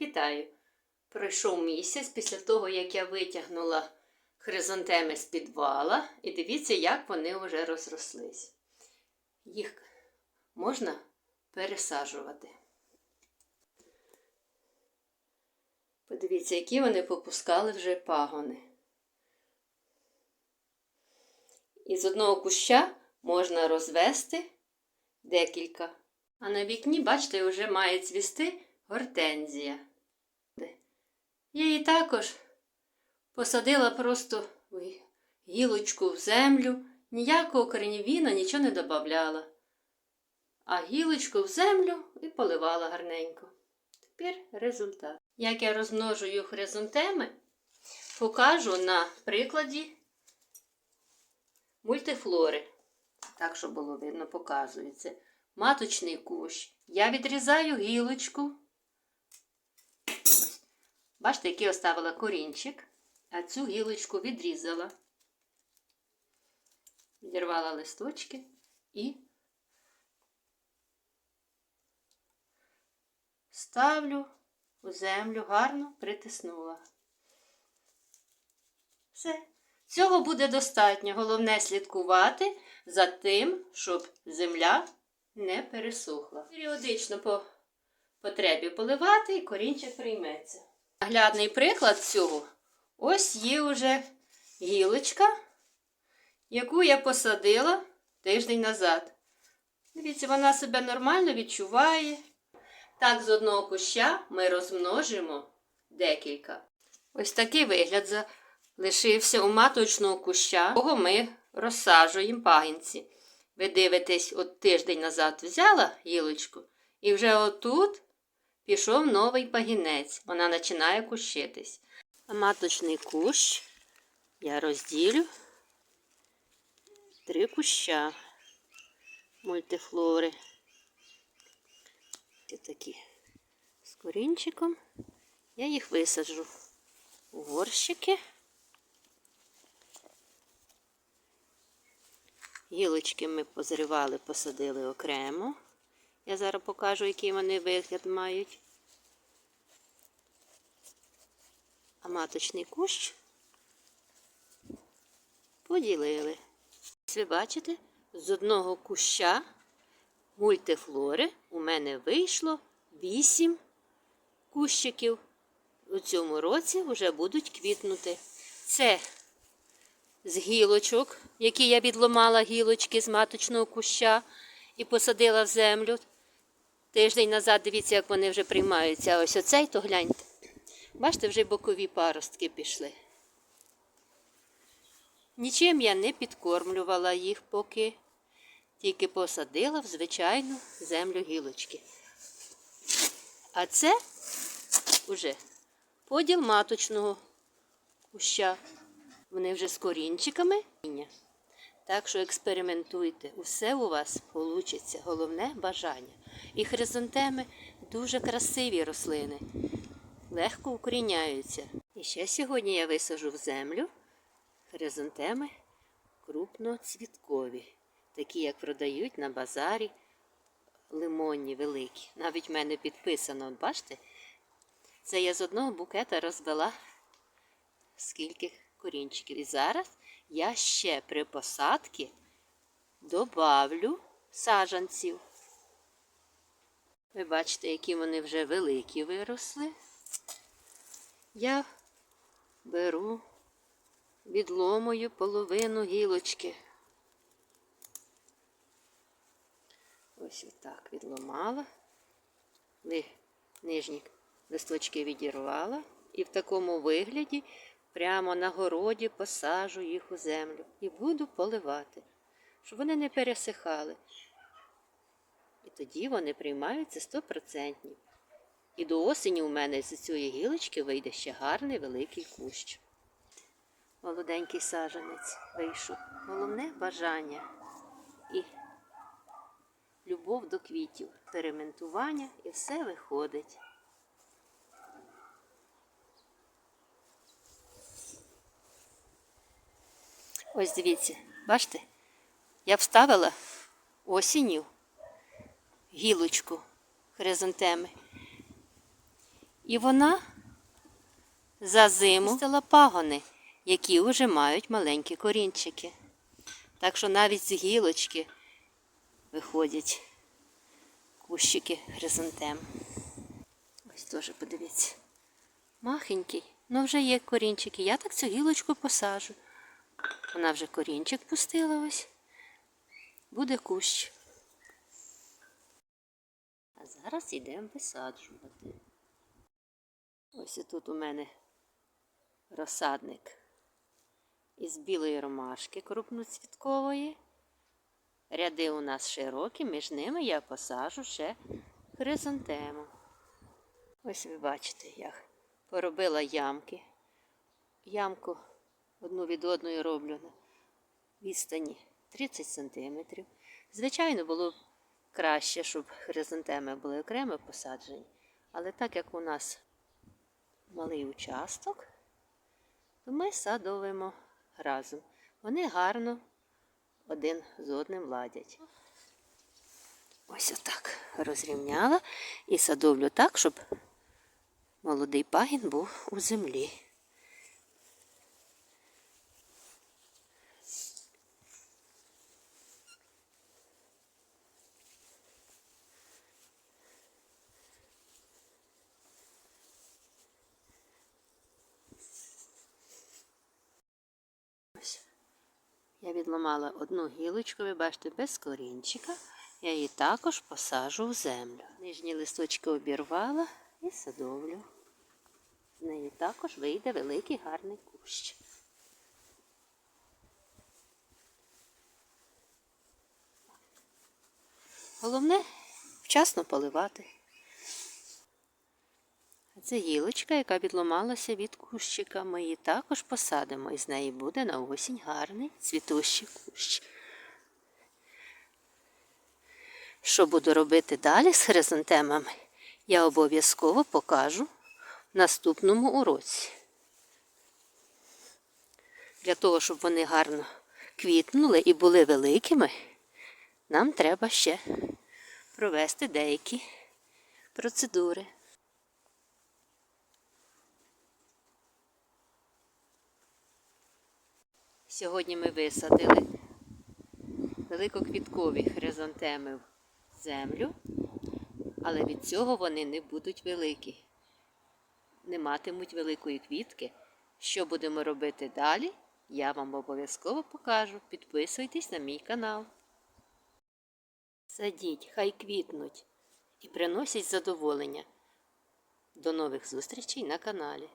Вітаю! Пройшов місяць після того, як я витягнула хризантеми з підвала, і дивіться, як вони вже розрослись. Їх можна пересаджувати. Подивіться, які вони попускали вже пагони. Із одного куща можна розвести декілька. А на вікні, бачите, вже має цвісти гортензія. Я її також посадила просто гілочку в землю, ніякого коренівіна нічого не додавала. А гілочку в землю і поливала гарненько. Тепер результат. Як я розмножую хризантеми, покажу на прикладі мультифлори. Так, щоб було видно, показується. Маточний кущ. Я відрізаю гілочку. Бачите, який оставила корінчик, а цю гілочку відрізала. Відірвала листочки і ставлю у землю, гарно притиснула. Все. Цього буде достатньо. Головне слідкувати за тим, щоб земля не пересохла. Періодично по потребі поливати і корінчик прийметься. Наглядний приклад цього ось є вже гілочка, яку я посадила тиждень назад. Дивіться, вона себе нормально відчуває. Так, з одного куща ми розмножимо декілька. Ось такий вигляд залишився у маточного куща, кого ми розсаджуємо пагінці. Ви дивитесь, от тиждень назад взяла гілочку, і вже отут пішов новий пагінець. Вона починає кущитись. Маточний кущ я розділю три куща мультифлори. Ось такі з корінчиком. Я їх висаджу у горщики. Гілочки ми позривали, посадили окремо. Я зараз покажу, який вони вигляд мають. А маточний кущ поділили. Ось Ви бачите, з одного куща мультифлори у мене вийшло 8 кущиків. У цьому році вже будуть квітнути. Це з гілочок, які я відломала гілочки з маточного куща і посадила в землю. Тиждень назад, дивіться, як вони вже приймаються. Ось оцей, то гляньте. Бачите, вже бокові паростки пішли. Нічим я не підкормлювала їх поки, тільки посадила в звичайну землю гілочки. А це уже поділ маточного куща. Вони вже з корінчиками. Так що експериментуйте, усе у вас вийде. Головне бажання. І хризантеми дуже красиві рослини, легко укоріняються. І ще сьогодні я висажу в землю хризантеми крупноцвіткові, такі, як продають на базарі лимонні великі. Навіть в мене підписано, бачите? Це я з одного букета розвела скільки корінчиків. І зараз я ще при посадці добавлю саджанців. Ви бачите, які вони вже великі виросли. Я беру, відломую половину гілочки. Ось отак відломала, нижні листочки відірвала і в такому вигляді прямо на городі посажу їх у землю і буду поливати, щоб вони не пересихали. І тоді вони приймаються стопроцентні. І до осені у мене з цієї гілочки вийде ще гарний великий кущ. Молоденький саженець вийшов. Головне бажання і любов до квітів, експериментування і все виходить. Ось дивіться, бачите, я вставила осінню гілочку хризантеми. І вона за зиму стала пагони, які вже мають маленькі корінчики. Так що навіть з гілочки виходять кущики хризантем. Ось теж подивіться. Махенький, ну вже є корінчики. Я так цю гілочку посажу. Вона вже корінчик пустила ось. Буде кущ. А зараз йдемо висаджувати. Ось тут у мене розсадник із білої ромашки крупноцвіткової. Ряди у нас широкі, між ними я посажу ще хризантему. Ось ви бачите, як поробила ямки. Ямку одну від одної роблю на відстані 30 см. Звичайно, було б краще, щоб хризантеми були окремо посаджені. Але так як у нас малий участок, то ми садовимо разом. Вони гарно один з одним ладять. Ось отак розрівняла і садовлю так, щоб молодий пагін був у землі. Ось. Я відламала одну гілочку, ви бачите, без корінчика. Я її також посажу в землю. Нижні листочки обірвала і садовлю. З неї також вийде великий гарний кущ. Головне вчасно поливати. Це гілочка, яка відломалася від кущика. Ми її також посадимо, і з неї буде на осінь гарний цвітущий кущ. Що буду робити далі з хризантемами, я обов'язково покажу в наступному уроці. Для того, щоб вони гарно квітнули і були великими, нам треба ще провести деякі процедури. Сьогодні ми висадили великоквіткові хризантеми в землю, але від цього вони не будуть великі, не матимуть великої квітки. Що будемо робити далі, я вам обов'язково покажу. Підписуйтесь на мій канал. Садіть, хай квітнуть і приносять задоволення. До нових зустрічей на каналі.